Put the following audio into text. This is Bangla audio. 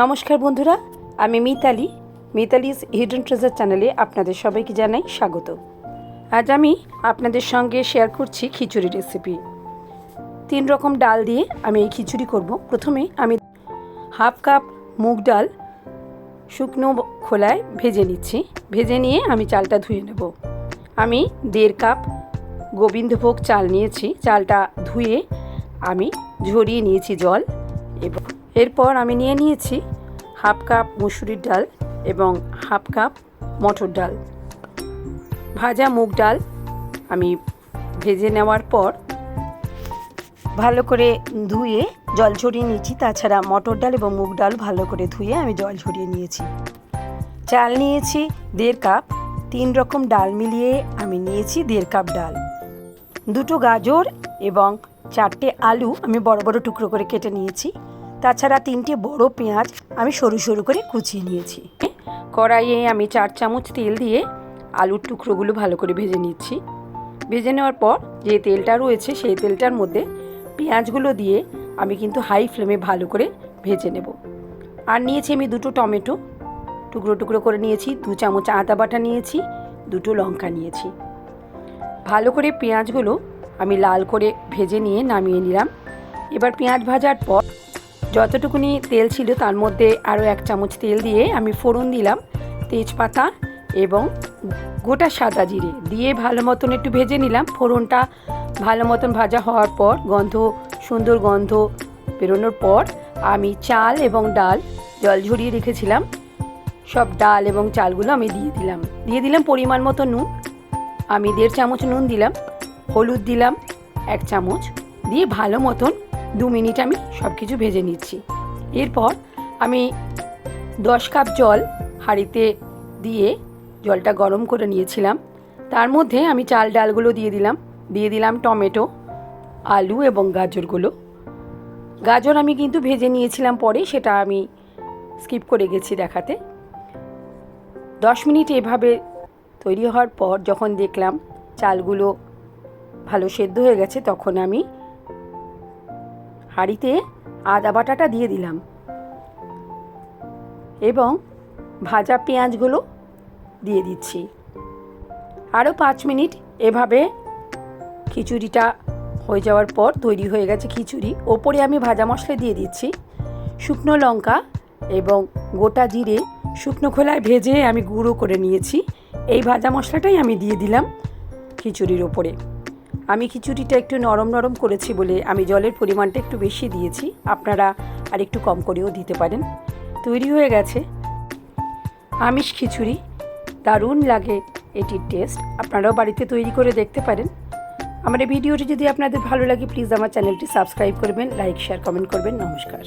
নমস্কার বন্ধুরা, আমি মিতালি। মিতালিস হিডেন ট্রেজার চ্যানেলে আপনাদের সবাইকে জানাই স্বাগত। আজ আমি আপনাদের সঙ্গে শেয়ার করছি খিচুড়ি রেসিপি। তিন রকম ডাল দিয়ে আমি এই খিচুড়ি করব। প্রথমে আমি হাফ কাপ মুগ ডাল শুকনো খোলায় ভেজে নিচ্ছি। ভেজে নিয়ে আমি চালটা ধুয়ে নেব। আমি দেড় কাপ গোবিন্দভোগ চাল নিয়েছি। চালটা ধুয়ে আমি ঝরিয়ে নিয়েছি জল। এরপর আমি নিয়ে নিয়েছি হাফ কাপ মুসুরির ডাল এবং হাফ কাপ মটর ডাল। ভাজা মুগ ডাল আমি ভেজে নেওয়ার পর ভালো করে ধুয়ে জল ঝরিয়ে নিয়েছি। তাছাড়া মটর ডাল এবং মুগ ডাল ভালো করে ধুয়ে আমি জল ঝরিয়ে নিয়েছি। চাল নিয়েছি দেড় কাপ। তিন রকম ডাল মিলিয়ে আমি নিয়েছি দেড় কাপ ডাল। দুটো গাজর এবং চারটে আলু আমি বড় বড় টুকরো করে কেটে নিয়েছি। তাছাড়া তিনটে বড় পেঁয়াজ আমি সরু সরু করে কুচিয়ে নিয়েছি। কড়াইয়ে আমি চার চামচ তেল দিয়ে আলুর টুকরোগুলো ভালো করে ভেজে নিচ্ছি। ভেজে নেওয়ার পর যে তেলটা রয়েছে সেই তেলটার মধ্যে পেঁয়াজগুলো দিয়ে আমি কিন্তু হাই ফ্লেমে ভালো করে ভেজে নেব। আর নিয়েছি আমি দুটো টমেটো। টুকরো টুকরো করে নিয়েছি, দু চামচ আদা বাটা নিয়েছি, দুটো লঙ্কা নিয়েছি। ভালো করে পেঁয়াজগুলো আমি লাল করে ভেজে নিয়ে নামিয়ে নিলাম। এবার পেঁয়াজ ভাজার পর যতটুকুনি তেল ছিল তার মধ্যে আরও এক চামচ তেল দিয়ে আমি ফোড়ন দিলাম, তেজপাতা এবং গোটা সাদা জিরে দিয়ে ভালো মতন একটু ভেজে নিলাম। ফোড়নটা ভালো মতন ভাজা হওয়ার পর, গন্ধ, সুন্দর গন্ধ বেরোনোর পর আমি চাল এবং ডাল জল ঝরিয়ে রেখেছিলাম। সব ডাল এবং চালগুলো আমি দিয়ে দিলাম। দিয়ে দিলাম পরিমাণ মতো নুন। আমি দেড় চামচ নুন দিলাম, হলুদ দিলাম, এক চামচ দিয়ে ভালো মতন দু মিনিট আমি সব কিছু ভেজে নিচ্ছি। এরপর আমি দশ কাপ জল হাঁড়িতে দিয়ে জলটা গরম করে নিয়েছিলাম। তার মধ্যে আমি চাল ডালগুলো দিয়ে দিলাম। দিয়ে দিলাম টমেটো, আলু এবং গাজরগুলো। গাজর আমি কিন্তু ভেজে নিয়েছিলাম পরে, সেটা আমি স্কিপ করে গেছি দেখাতে। দশ মিনিট এভাবে তৈরি হওয়ার পর যখন দেখলাম চালগুলো ভালো সেদ্ধ হয়ে গেছে, তখন আমি হাঁড়িতে আদা বাটাটা দিয়ে দিলাম। এবং ভাজা পেঁয়াজগুলো দিয়ে দিচ্ছি। আরও পাঁচ মিনিট এভাবে খিচুড়িটা হয়ে যাওয়ার পর তৈরি হয়ে গেছে খিচুড়ি। ওপরে আমি ভাজা মশলা দিয়ে দিচ্ছি শুকনো লঙ্কা এবং গোটা জিরে শুকনো খোলায় ভেজে আমি গুঁড়ো করে নিয়েছি। এই ভাজা মশলাটাই আমি দিয়ে দিলাম খিচুড়ির ওপরে। আমি খিচুড়িটা একটু নরম নরম করেছি বলে আমি জলের পরিমাণটা একটু বেশি দিয়েছি। আপনারা আর একটু কম করেও দিতে পারেন। তৈরি হয়ে গেছে। আমিষ খিচুড়ি। দারুণ লাগে এটির টেস্ট আপনারাও বাড়িতে তৈরি করে দেখতে পারেন। আমার এই ভিডিওটি যদি আপনাদের ভালো লাগে প্লিজ আমার চ্যানেলটি সাবস্ক্রাইব করবেন লাইক শেয়ার কমেন্ট করবেন। নমস্কার।